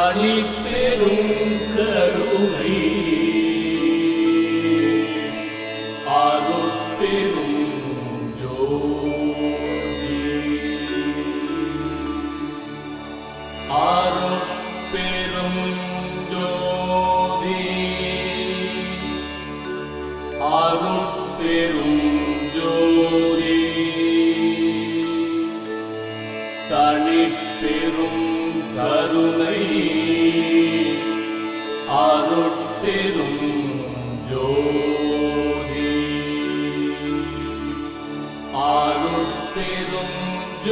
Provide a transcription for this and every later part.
அணி பெரும் கருவி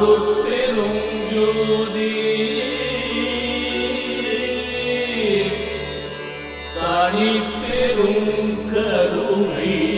அருட்பெரும் ஜோதி. தனிப்பெரும் கருணை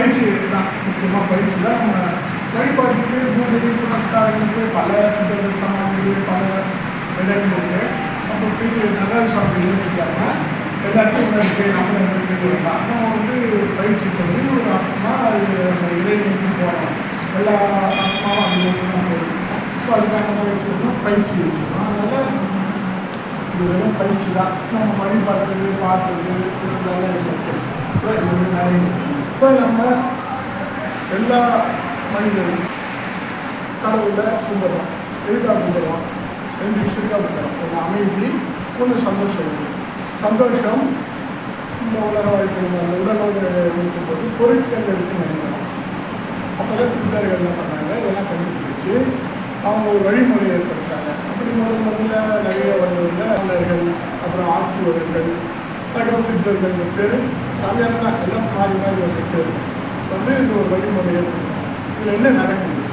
பயிற்சி தான் முக்கியமாக பயிற்சி தான் நம்ம வழிபாட்டுக்கு பூஜை புனஸ்காரங்களுக்கு பல சித்தர்கள் சமாதிகள் பல இடங்கள் இருக்கு. அப்போ போய் நடராஜ சுவாமி யோசிக்காம எல்லாத்தையும் முன்னாடி நம்ம என்ன வந்து செய்யலாம் நம்ம வந்து பயிற்சி பண்ணி ஒரு ஆத்மா அது நம்ம இறைவனுக்கு போகிறோம் எல்லா ஆத்மாவும் அது தான் போகும் ஸோ அதுக்காக பயிற்சி பண்ணணும் பயிற்சி வச்சுருக்கோம் அதனால் இது வெறும் பயிற்சி தான். நம்ம வழிபாடுறது பார்க்குறது இதெல்லாம் இருக்கு. ஸோ இது வந்து நடைமுறை. இப்போ நம்ம எல்லா மனிதரும் கடவுளை கும்பிடுறோம் எதுக்காக கும்பிடுறோம் ரெண்டு விஷயத்துக்காக கும்பிடுறோம் ஒன்று அமைதி ஒன்று சந்தோஷம். சந்தோஷம் இந்த உலக வாழ்க்கை அந்த உடலோடு இருக்கும்போது பொருட்கள் இருக்குன்னு நினைக்கிறோம் அப்போ தான் சித்தர்கள் என்ன பண்ணாங்க? இதெல்லாம் கண்டுபிடிச்சு அவங்க ஒரு வழிமுறை ஏற்படுத்தாங்க. அப்படி முதல் முதல்ல நிறைய வந்ததில் மன்னர்கள் அப்புறம் ஆசிரியர்கள் அப்புறம் சித்தர்கள் பேர் சாமியார் எல்லாம் மாறி மாறி வந்து பேர் வந்து இது ஒரு வழிமுறை இதில் என்ன நடக்குது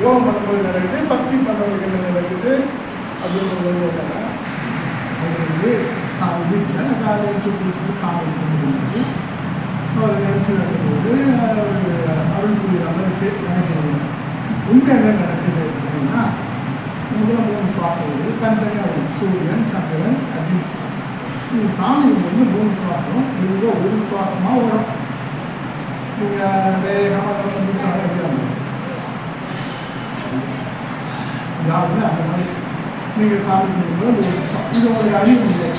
யோகம் பண்ணும்போது நடக்குது பக்தி பண்ணுறவங்களுக்கு என்ன நடக்குது அப்படின்னு வந்து என்னன்னா அது வந்து சாமி வீட்டில் காலை சுற்றி குளிச்சுட்டு சாமி கும்பிடுறது அவர் நினச்சி நடக்கும்போது அருள் புரியுற மாதிரி நினைக்கிறது உண்மை என்ன நடக்குது அப்படின்னா முதல்ல மூணு சுவாசம் வருது தனித்தனியாக சூரியன் சந்திரன் அப்படின்னு இந்த சாமி வந்து மூணு சுவாசம் இது ஒரு சுவாசமாக வரும் நீங்கள் வேகமாக முடிச்சாலும் அதாவது அந்த மாதிரி நீங்கள் சாமி கும்பிடும்போது இது ஒரு அறிவு இல்லை.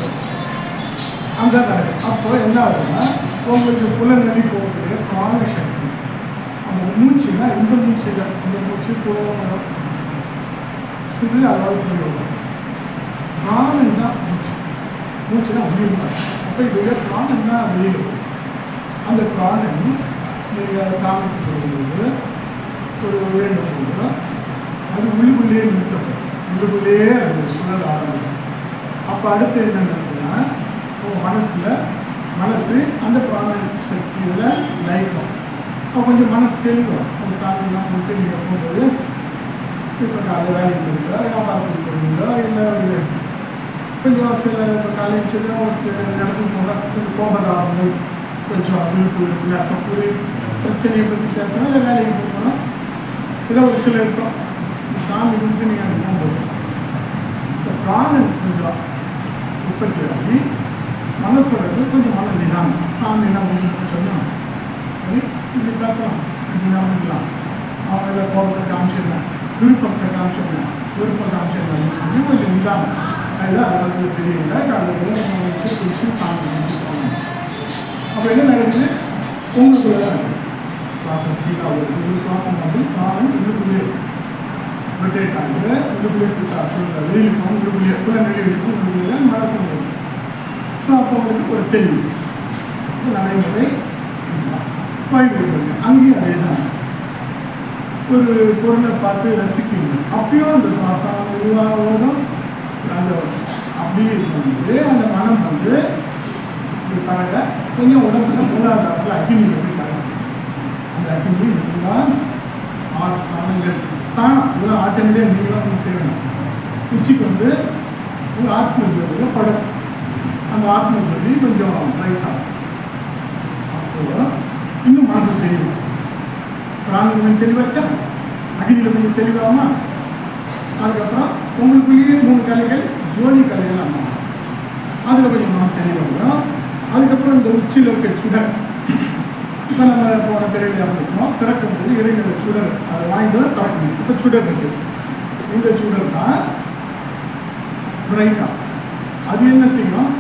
அந்த நடக்கும் அப்போ என்ன ஆகுதுன்னா உங்களுக்கு புலநெறி போகக்கூடிய பிராண சக்தி. அந்த மூச்சுனா இந்த மூச்சு இல்லை இந்த மூச்சு போகணும் சிறு அளவுக்கு பிராணம் தான் மூச்சு. மூச்சுனா உயிர் தான் அப்போ இதுடைய பிராணன் தான் வெளியில் அந்த பிராணன் நீங்கள் சாமி போகும்போது ஒரு வேண்டும் போது அது உள்ளுக்குள்ளேயே நிறுத்தப்படும். உள்ளுக்குள்ளேயே அது சுழல் ஆரம்பிக்கும். அப்போ அடுத்து என்ன நடக்குதுன்னா மனசில் மனசு அந்த பிராண சக்தியில் லயிக்கும் அப்போ கொஞ்சம் மன தெளிவும் அந்த சாமியெல்லாம் போட்டு நீங்கள் போகும்போது இப்போ காலை வேலைக்கு போகிறீங்களா வியாபாரத்துக்கு போகிறீங்களா இல்லை கொஞ்சம் சில இப்போ காலேஜ் போனால் போகலாம் கோபதாரங்கள் கொஞ்சம் விழுப்பு இருக்குல்ல ஒரு பிரச்சனையை பற்றி பேசணும் இல்லை வேலைக்கு போகணும் ஏதோ ஒரு சில இருக்கும் சாமி வந்து நீங்கள் போகும்போது இந்த பிராணன் கொஞ்சம் உற்பத்தி ஆகி மனசோட கொஞ்சம் மன நிதானம் சாமி என்ன பண்ணி சொன்னால் சரி இப்படி பேசலாம் இப்படி நடந்துக்கலாம் அவங்க இதை கோபத்தை காமிச்சிருந்தேன் விருப்பத்தை காமிச்சிருந்தேன் விருப்பம் காமிச்சிருந்தாங்க கொஞ்சம் நிதானம் அதுதான் அதாவது அந்த காலையில் வச்சு குடிச்சு சாமி போகணும் அப்போ என்ன நடக்குது? உங்களுக்குள்ள தான் நடக்குது சுவாசம் சீராக வருது சுவாசம் வந்து காலம் இதுக்குள்ளே ரொட்டேட் ஆகுது உள்ளுக்குள்ளே சுத்தா வெளியில் போகும் உள்ளுக்குள்ளே புல வெளியிருக்கும் ஸோ அப்போ உங்களுக்கு ஒரு தெளிவு. நடைமுறை அங்கேயும் அதே தான் ஒரு பொருளை பார்த்து ரசிக்கணும் அப்பயும் அந்த சுவாசம் உருவாகும் அந்த அப்படியே இருக்கும்போது அந்த மனம் வந்து இப்படி பழக கொஞ்சம் உடம்புல மூலாதாரத்தில் அக்னி எப்படி பழகும் அந்த அக்னி மட்டும்தான் ஆறு ஸ்தானங்கள் தானம் இதெல்லாம் ஆட்டோமேட்டிக்காக நீங்களாக வந்து செய்யணும் உச்சிக்கு வந்து ஒரு ஆத்ம ஜோதியில் படம். அந்த ஆத்ம ஜோதி கொஞ்சம் பிரைட் ஆகும். அப்போ இன்னும் மனது தெரியும். பிராணம் கொஞ்சம் தெளிவாச்சா அக்னியில் கொஞ்சம் தெளிவாகுமா? அதுக்கப்புறம் உங்களுக்குள்ளேயே மூணு கலைகள் ஜோதி கலைகள் அம்மா அதில் கொஞ்சம் மனம் தெளிவாகும் அதுக்கப்புறம் இந்த உச்சியில் இருக்க சுடர். இப்போ நம்ம போன பிறகு இறந்துட்டோம் பிறக்கும் போது இறைநிலை சுடர் அதை வாங்கிட்டு தான் பிறக்கணும் இப்போ சுடர் இருக்கு. இந்த சுடர் தான் பிரைட்டாக அது என்ன செய்யும்?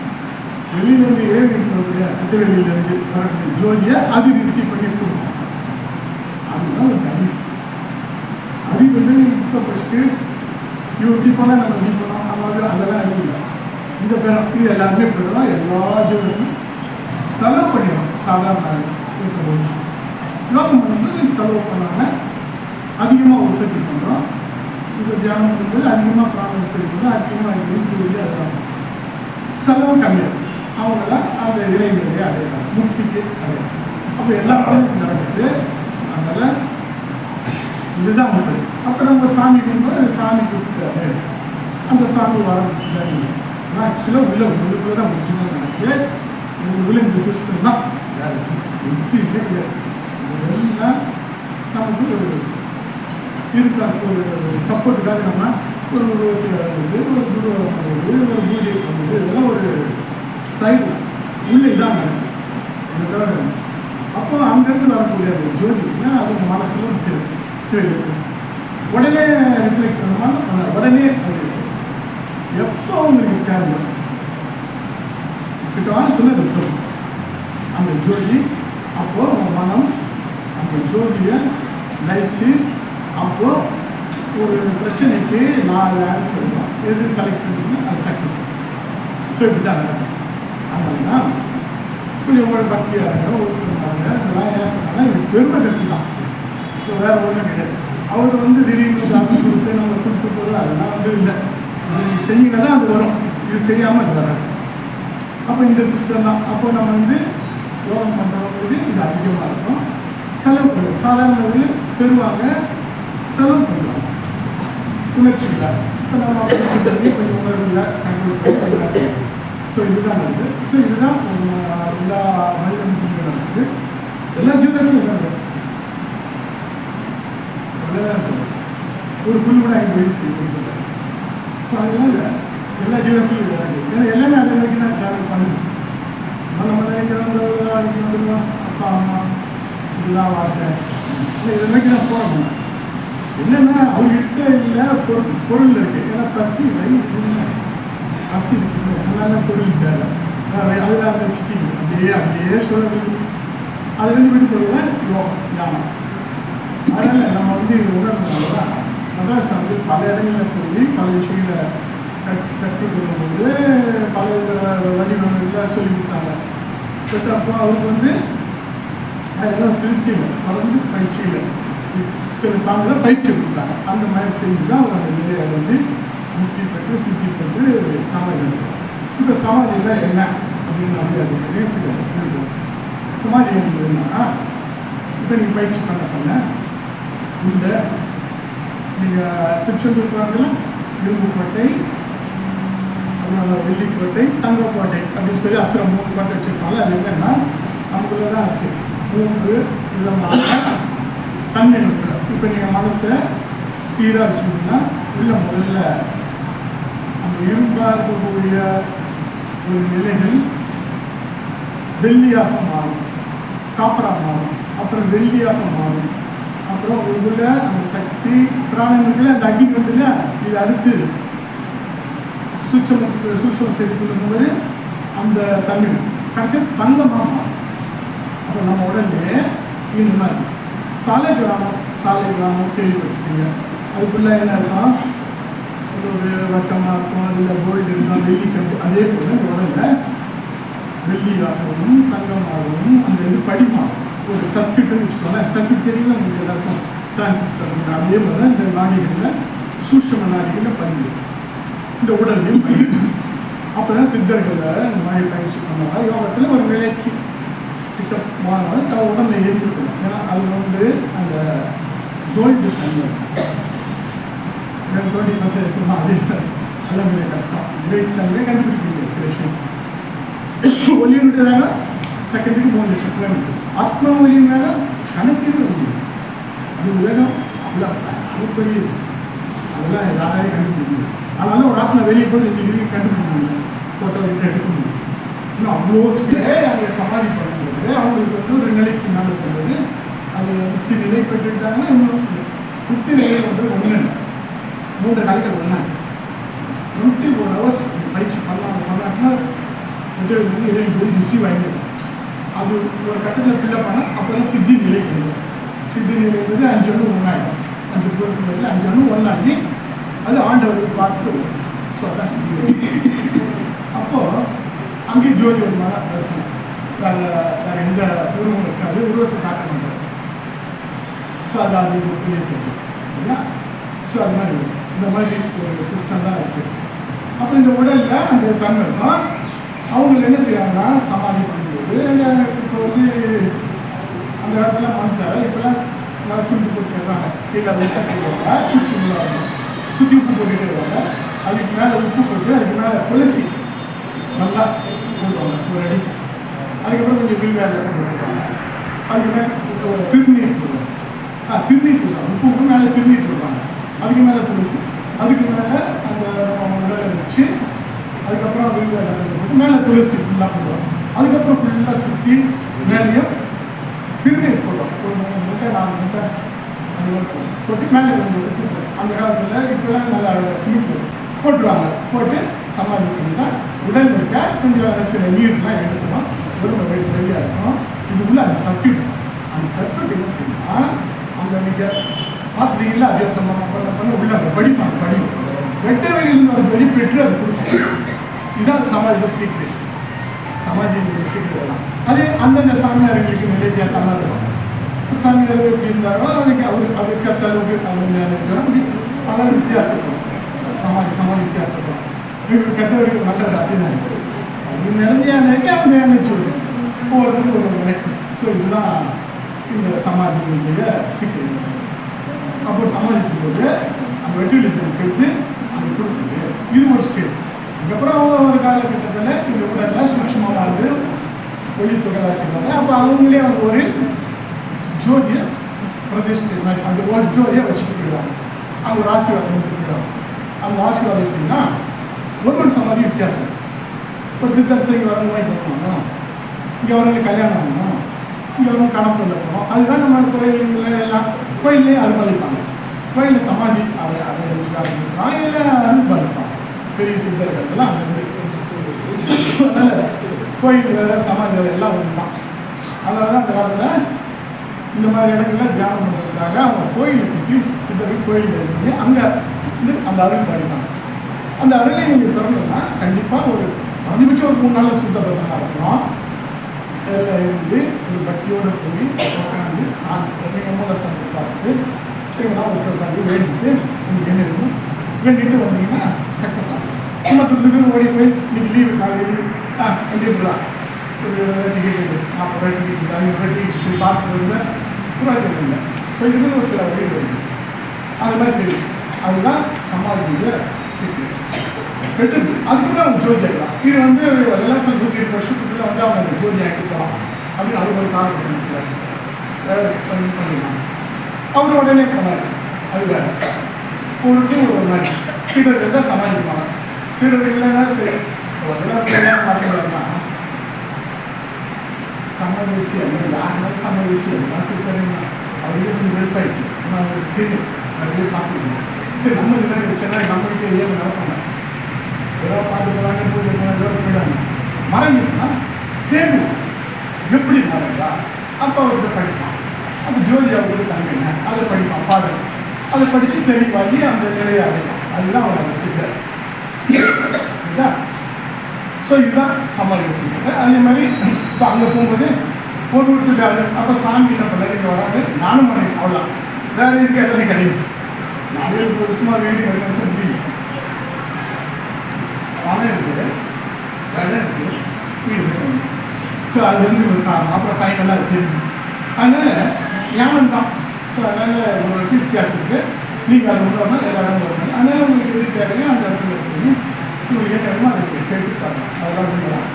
வெளியிலேருந்து இறைவனுடைய அட்டு வெளியிலேருந்து வரக்கூடிய ஜோதியை அது ரிசீவ் பண்ணி கொடுக்கும். அதுதான் ஒரு அறிவு. அறிவு வந்து இப்போ ஃபஸ்ட்டு இவன் இப்படி போனால் நம்ம இப்படி போனோம் நம்ம அதெல்லாம் அறிவு இல்லை இந்த பிறப்பு எல்லாருமே இப்படிதான் எல்லா ஜீவனும் செலவு பண்ணிடும் சாதாரண இருக்கும்போது யோகம் பண்ணும்போது செலவு பண்ணாமல் அதிகமாக உற்பத்தி பண்ணுறோம் இப்போ தியானம் பண்ணும்போது அதிகமாக பிராணம் உற்பத்தி பண்ணுறோம் அதிகமாக இருக்கிறது அதுதான் செலவு கம்மியாக அவங்களாம் அந்த இறைநிலையை அடையலாம் முக்திக்கு அடையலாம் அப்போ எல்லா பலனும் நடக்குது அதனால் இதுதான் உண்டு அப்போ நம்ம சாமி கும்பிட்டு சாமி கூப்பிட்டாரு அந்த சாமி வரம் ஆனால் ஆக்சுவலாக உள்ள உங்களுக்குள்ள தான் ஒரிஜினல் நடக்குது உங்களுக்குள்ள இந்த சிஸ்டம் தான். வேறு சிஸ்டம் எது இல்லை இதெல்லாம் நமக்கு ஒரு இருக்காங்க ஒரு சப்போர்ட்டுக்காக நம்ம ஒரு ஒரு இது ஒரு குரு பண்ணுறது ஒரு பூஜை பண்ணுறது இதெல்லாம் ஒரு சைடு உள்ள இதான் நடக்குது இது தவிர அப்போ அங்கேருந்து வரக்கூடிய அந்த ஜோதினா அது மனசில் சரி தெரியுது. உடனே ரிஃப்ளெக்ட் பண்ணாமல் உடனே எப்போ உங்களுக்கு தேவை கிட்டவான சொன்னது இருக்கும். அந்த ஜோதி அப்போ மனம் அந்த ஜோதியை லயிச்சு அப்போ ஒரு பிரச்சனைக்கு நாலு ஆன்சர் சொல்லுவோம் எது செலக்ட் பண்ணிங்கன்னா அது சக்ஸஸ் ஸோ இப்படி தான் நடக்கும். அதனால தான் கொஞ்சம் உங்களோட பக்தியாக இருக்க ஒருத்தர் இதெல்லாம் ஏன் சொன்னாங்கன்னா இது பெருமை கட்டி தான் ஸோ வேறு ஒன்றும் கிடையாது. அவர் வந்து திடீர்னு சாமி கொடுத்து நம்ம கொடுத்து போது அதெல்லாம் வந்து இல்லை. இது தான் அது வரும். இது செய்யாமல் அது வராது. அப்போ இந்த சிஸ்டம் தான். அப்போ நம்ம வந்து யோகம் பண்ணுறவங்களுக்கு இது அதிகமாக இருக்கும். செலவு பண்ணுவோம். சாதாரண பெறுவாங்க செலவு பண்ணுவாங்க. உணர்ச்சியில் இப்போ நம்ம உணர்ச்சி கொஞ்சம் உணர்வில் கண்ட்ரோல் ஸோ இதுதான் இருக்குது ஸோ இதுதான் எல்லா மனிதனுக்கும் நடக்குது. எல்லா ஜீவராசியும் நடக்குது. ஒரு புல் கூட ஐந்து வயசு இருக்குன்னு சொல்றாங்க ஸோ அதனால எல்லா ஜீவனத்திலும் இது ஏன்னா எல்லாமே அதை வரைக்கும் தான் டிராவல் பண்ணணும் நம்ம நம்ம நினைக்கிறவங்க நாளைக்கு வந்துடுவோம் அப்பா அம்மா இதுதான் வாழ்க்கை. இல்லை இதை வரைக்கும் தான் போகணும். என்னென்னா அவங்ககிட்ட இல்லை பொருள் பொருள் இருக்கு. ஏன்னா பசி வழி பசி இருக்குது அதனால பொருள் தேவை. அஹ் அதுல அந்த சிக்கி அப்படியே அப்படியே சொல்லுறது அது வந்து விடுபடுவ யோகம் ஞானம். அதனால் நம்ம வந்து இது உணர்ந்தனால மதரசா வந்து பல இடங்களில் போய் பல விஷயங்களை கட் கற்றுக்கொள்ளும்போது பல வித வடிவங்கள்லாம் சொல்லி கொடுத்தாங்க. பட் அப்போ அவருக்கு வந்து அதெல்லாம் திருப்தியில் தொடர்ந்து பயிற்சியில் சில சாமியில் பயிற்சி கொடுத்தாங்க. அந்த மாதிரி செஞ்சு தான் அவர் அந்த நிலையை வந்து முக்தி பெற்று சித்தி பெற்று சமாதி இப்போ சமாதியில் என்ன அப்படின்னு அப்படி அது நிறுத்திட்டு சமாதி இருந்ததுன்னா இப்போ நீங்கள் பயிற்சி பண்ண பண்ண இந்த நீங்கள் திருச்செந்தூர் போகிறாங்களா இரும்புக்கோட்டை அப்புறம் வெள்ளிக்கோட்டை தங்கக்கோட்டை அப்படின்னு சொல்லி அசுரம் மூணு கோட்டை வச்சுருப்பாங்க. அது என்னென்னா நமக்குள்ள தான் இருக்குது மூன்று இல்லமாக தன்னெடுப்பு இப்போ நீங்கள் மனசை சீராக வச்சுக்கணும்னா உள்ள முதல்ல அந்த இரும்பாக இருக்கக்கூடிய ஒரு நிலைகள் வெள்ளியாக மாறும். காப்பராக மாறும். அப்புறம் வெள்ளியாக மாறும். அப்புறம் உள்ள அந்த சக்தி பிராணங்களுக்குள்ள அந்த அக்னி இருக்குல்ல இது அடுத்து சூட்சம் சூட்சம் செய்து கொள்ளும்போது அந்த தமிழ் கடைசியாக தங்கமாக அப்போ நம்ம உடனே இந்த மாதிரி. சாலை கிராமம் சாலை கிராமம் கேள்விப்பட்டிருக்கீங்க அதுக்குள்ள என்ன இருக்கும் ஒரு வட்டமாக இருக்கும் இல்லை கோல்டு இருக்கும் வெள்ளி கண்டு அதே போல் இந்த உடல்ல வெள்ளியாகவும் தங்கமாகவும் அந்த இது படிமாகும் ஒரு சர்க்கியூட்னு வச்சுக்கோங்க. சர்க்கியூட் தெரியல உங்களுக்கு எல்லாருக்கும்? டிரான்சிஸ்டர் அதே மாதிரி தான் இந்த நாடிகளில் சூட்சம நாடிகளில் பதிவு இந்த உடல்லையும் பதிவு அப்போ தான் சித்தர்களை இந்த மாதிரி பயிற்சி பண்ணுவாங்க. யோகத்தில் ஒரு நிலைக்கு கிட்ட போனால் தான் உடம்பை ஏற்படுத்தணும் ஏன்னா அது வந்து அந்த தோல்வி தன்மை தோல்வி வந்து பார்த்து இருக்குமா அது அதெல்லாம் கொஞ்சம் கஷ்டம். இறைத்தன்மை கண்டுபிடிக்க முடியாது. சில விஷயம். ஒலியினுடையதாக செகண்டுக்கு மூணு லட்சம் கிலோமீட்டர் ஆத்மா ஒலியினால கணக்கிட முடியும் அது உலகம் அவ்வளோ அனுப்பதி அதெல்லாம் யாராலையும் கண்டுபிடிக்க முடியும். அதனால ஒரு ஆத்மா வெளியே போய் ரெண்டு டிகிரி கண்டுபிடிக்க முடியும். ஃபோட்டோ எடுத்து எடுக்க முடியும். இன்னும் அவ்வளோ ஸ்பீடே அதை சமாதி பண்ணும்போது அவங்களுக்கு வந்து ஒரு நிலைக்கு மேலே போகும்போது அது முக்தி நிலை பெற்றுட்டாங்கன்னா இன்னும் முக்தி நிலை வந்து ஒன்று மூன்று நாட்கள் ஒன்றா டுவெண்ட்டி ஃபோர் ஹவர்ஸ் பயிற்சி பண்ணலாம் பண்ணாட்டினா முதல் வந்து இறைவன் போய் ரிசீவ் ஆகிடுது அது ஒரு கட்டத்தில் ஃபில்லப் பண்ணால் அப்போ தான் சித்தி நிலை கிடைக்கும் சித்தி நிலைங்கிறது வந்து அஞ்சு ஒன்று ஒன்றாயிடும் அஞ்சு பொருட்கள் அஞ்சு ஒன்று ஒன்றாகி அது ஆண்டவர் பார்த்துட்டு வரும். ஸோ அதான் சித்தி அப்போது அங்கே ஜோதி வருமான தரிசனம். வேறு வேறு எந்த உருவம் இருக்காது. உருவத்தை காட்ட மாட்டார் ஸோ அது அது ஒரு பிளேஸ் இருக்குது இல்லையா ஸோ அது மாதிரி இந்த மாதிரி ஒரு சிஸ்டம் தான் இருக்குது அப்போ இந்த உடலில் அந்த தங்கம் இருக்கும். என்ன செய்யறாங்கன்னா சமாதி இப்போ வந்து அந்த காலத்தில் மண் தர இப்போலாம் நரசிம்பு போட்டு கீழே வெட்ட போடுவாங்க பூச்சி உள்ள வரணும் சுற்றி உப்பு போட்டுட்டு வருவாங்க அதுக்கு மேலே உப்பு போட்டு அதுக்கு மேலே துளசி நல்லா போடுவாங்க. ஒரு அடி. அதுக்கப்புறம் கொஞ்சம் வில் வேலை போட்டுருவாங்க அதுக்கு மேலே ஒரு திருநீர் போடுவாங்க. ஆ திருநீர் போடுவாங்க. உப்பு மேலே திருநீர் போடுவாங்க. அதுக்கு மேலே துளசி. அதுக்கு மேலே அந்த உடலை வச்சு அதுக்கப்புறம் வில் வேலை போட்டு மேலே துளசி ஃபுல்லாக போடுவாங்க. அதுக்கப்புறம் ஃபுல்லாக சுற்றி மேலேயும் திருநீர் போட்டோம் ஒரு மூணு மூட்டை நாலு மூட்டை அந்த போட்டு மேலே கொஞ்சம் உப்பு அந்த காலத்தில் இப்போலாம் நல்லா சிமெண்ட் போட்டுருவாங்க. போட்டு சமாளிக்கணும் தான் உடல் வைக்க கொஞ்சம் சில நீர்லாம் எடுத்துக்கலாம் உடம்பு வெயிட் ரெடியாக இருக்கும் இது உள்ள அந்த சர்க்கியூட் அந்த சர்க்கியூட் என்ன செய்யும்னா அந்த நீங்கள் பார்த்துட்டீங்களா அபியாசமாக பண்ண பண்ண உள்ள அந்த படிப்பாங்க படிப்பு வெட்ட வெளியில் ஒரு வெடி பெற்று அது கொடுக்கும். இதுதான் சமாஜ சீக்கிரம் சமாஜினுடைய சீக்கிரம் அது அந்தந்த சாமியார்களுக்கு நிலைக்கு ஏற்ற இருக்கும். சாமியார் எப்படி இருந்தாரோ அதுக்கு அவருக்கு அவருக்கு ஏற்ற அளவுக்கு அவங்க பல வித்தியாசப்படும் இருக்கும் சமாஜ் சமாஜ் வித்தியாசம் இருக்கும் இவருக்கு கெட்டவருக்கு நல்லவர் அப்படின்னு நினைக்கிறோம் அப்படி நடந்தியா நினைக்க அவங்க நினைச்சு ஒவ்வொருத்தருக்கு ஒரு ஸோ இதுதான் இந்த சமாஜினுடைய சீக்கிரம் அப்போ சமாளிக்கும் போது அந்த வெற்றி எடுத்து அது கொடுக்குது இது ஒரு ஸ்டேட் அதுக்கப்புறம் அவங்க ஒரு காலகட்டத்தில் இந்த உடலில் சூட்சமாக வாழ்ந்து ஒளி இருக்கிறாங்க அப்போ அவங்களே அவங்க ஒரு ஜோதியை பிரதிஷ்டை மாதிரி அந்த ஒரு ஜோதியை வச்சுட்டு அவங்க ஒரு ஆசீர்வாதம் கொடுத்துட்டு அவங்க ஆசீர்வாதம் எப்படின்னா ஒரு சமாதி வித்தியாசம். ஒரு சித்தர் செய்ய வரவங்க போகணும்? இங்கே வரவங்க கல்யாணம் ஆகணும்? இங்கே வரவங்க கணக்கு போகணும்? அதுதான் நம்ம கோயில்களில் எல்லாம் கோயிலே அனுமதிப்பாங்க. கோயிலில் சமாதி அதை அதை ஆரம்பிப்பாங்க இல்லை அருள்பாலிப்பாங்க பெரிய சித்தர்கள். எல்லாம் கோயில் வேறு சமாஜம் எல்லாம் ஒன்று தான் அதனால தான் அந்த காலத்தில் இந்த மாதிரி இடங்கள்ல தியானம் பண்ணுறதுக்காக அவங்க கோயிலுக்கு சித்தர்கள் கோயில் இருந்து அங்கே வந்து அந்த அருள் பண்ணிட்டாங்க அந்த அருளை நீங்கள் திறந்தோம்னா கண்டிப்பாக ஒரு குறைஞ்சபட்சம் ஒரு மூணு நாள் சுத்தபத்தமாக இருக்கணும் அதில் இருந்து ஒரு பக்தியோடு போய் உட்காந்து சாந்தி நீங்கள் மூல சாந்தி பார்த்து இதெல்லாம் உட்காந்து வேண்டிட்டு உங்களுக்கு என்ன இருக்கும் வேண்டிட்டு வந்தீங்கன்னா ரெண்டு பேரும் ஓடி போய் இன்னைக்கு லீவு காலையில் ஆ கண்டிப்பாக ஒரு டிக்கெட் நாற்பது ரூபாய் டிக்கெட் ஐநூறு ரூபாய் டிக்கெட் போய் பார்த்துட்டு வந்து இல்லை ஸோ இது ஒரு சில வழிகள் இருக்குது அது மாதிரி சரி அதுதான் சமாதியுடைய சீக்கிரம் பெற்றது அதுக்குள்ள அவங்க ஜோதி ஆகலாம் இது வந்து எல்லாம் சொல்லி நூற்றி எட்டு வருஷத்துக்குள்ள வந்து அவங்க ஜோதி ஆகிக்கலாம் அப்படின்னு அது ஒரு காரணம் பண்ணிக்கலாம் அவர் உடனே போனார் அது வேறு ஒரு ஒரு மாதிரி சீடர்கள் தான் சமாளிப்பாங்க சீடர்கள் இல்லைன்னா சரி. அதெல்லாம் மாற்றிடலாம்னா சமாளிச்சு எல்லாம் யாருனாலும் சமாளிச்சு எல்லாம் சொல்லித்தரீங்க அவருக்கு கொஞ்சம் வெறுப்பாயிடுச்சு. ஆனால் அவருக்கு தெரியும் நிறைய பார்த்துக்கணும். சரி நம்ம என்ன வச்சுன்னா நம்மளுக்கு ஏன் நடக்கணும் ஏதோ பாட்டு போகிறாங்க பூஜை போகிறாங்க போயிடாங்க மறைஞ்சிருந்தா தேடுவோம். எப்படி மறைஞ்சா அப்போ அவருக்கு படிப்பான். அப்போ ஜோதி அவருக்கு தங்கினேன் அதை படிப்பான் பாடல். அதை படித்து தெளிவாகி அந்த நிலையை அடைவான். அதுதான் அவர் அதை செய்கிறார் ஸோ இதுதான் சமாளிக்க சொல்லுவாங்க அதே மாதிரி இப்போ அங்கே போகும்போது ஒரு விட்டுட்டாரு அப்போ சாமி என்ன பண்ணாரு வராது நானும் பண்ணேன் அவ்வளோ வேறு இருக்க எல்லாமே கிடையாது நானே ஏழு வருஷமா வீடு ரெண்டு வருஷம் முடியும் இருக்குது இடம் இருக்குது வீடு ஸோ அது வந்து ஒரு காரணம் அப்புறம் ஃபைனலாக தெரிஞ்சு அதனால ஞானம் தான் ஸோ அதனால் உங்களுக்கு வித்தியாசம் இருக்குது நீங்கள் அது உள்ள வந்தால் எல்லா இடமும் வரணும் அதனால் உங்களுக்கு எது தேவையோ அந்த இடத்துல இருக்கீங்க உங்களுக்கு என்ன வேணுமோ அதை நீங்கள் கேட்டுக்காங்க அதெல்லாம் உண்மைதான்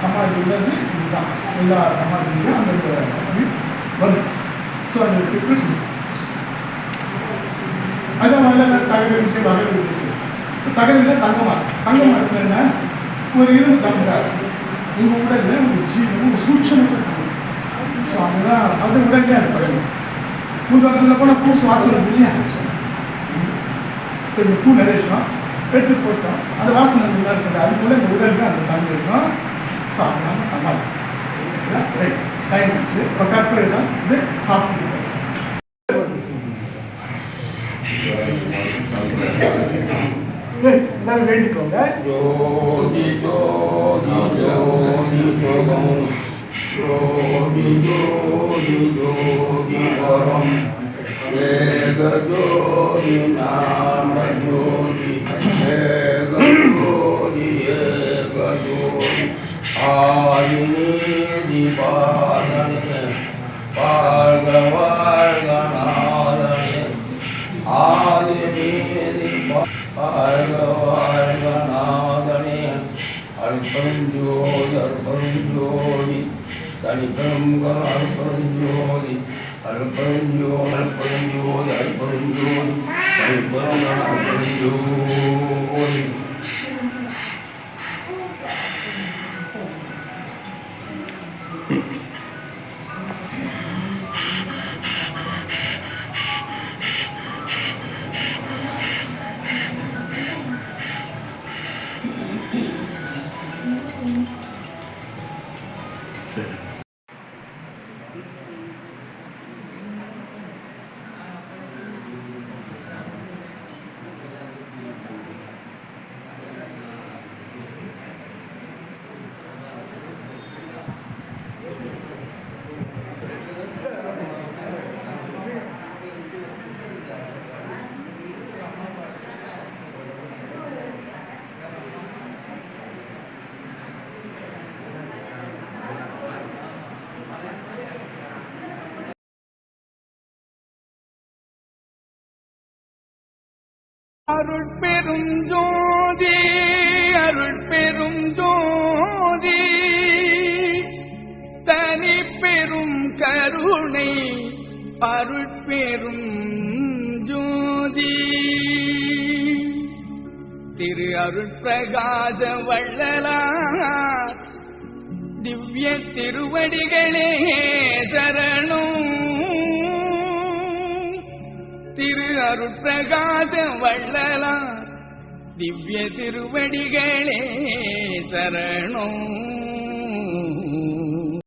சமாதி உள்ளது இதுதான். எல்லா சமாதியிலையும் அந்த வரும். ஸோ அந்த இருக்கு. அதே நல்ல தகவல் விஷயம் வகையில் விஷயம். தகவல் தங்கமாக தங்கமாக இருக்கு என்ன? ஒரு இரும்பு தங்குறாரு உங்க உடல்ல ஒரு ஜீவன் ஒரு சூட்சமத்தை ஸோ அதுதான் அது உடனே அது பழகும் பூந்தோட்டத்தில் போனால் பூ வாசனை இல்லையா? இப்போ இந்த பூ நிறைவேற்றோம் எடுத்து போட்டோம். அது வாசனை நல்லா இருக்குது? அது போல இந்த உடலுக்கு அந்த தங்கி இருக்கும் ஸோ அதனால சமாளம் ரைட் டைம் ஆச்சு இப்போ கற்பனை இது சாப்பிட்டு வேண்டிக்கோங்க ஜோதி ஜோதி ஜோதி ஜோகம் ஜோதி ஜோதி ஜோதி வரம் வேத ஜோதி நாம ஜோதி வேத ஜோதி ஏக ஜோதி ஆதிநீதி பாதனே வாழ்க வாழ்க நாதனே ஆதிநீதி வாழ்க வாழ்க நாதனே அற்பஞ்சோதி அற்பஞ்சோதி தனிப்பெரும் அற்பஞ்சோதி அற்பஞ்சோ அற்பஞ்சோதி அற்பஞ்சோதி தனிப்பெரும் அற்பஞ்சோதி அருள் பெரும் ஜோதி அருள் பெரும் ஜோதி. தனி பெரும் கருணை அருள் பெரும் ஜோதி. திரு அருள் அருட்பிரகாச வள்ளலார் திவ்ய திருவடிகளே சரணம். திரு அருட்பிரகாச வள்ளலா திவ்ய திருவடிகளே சரணம்.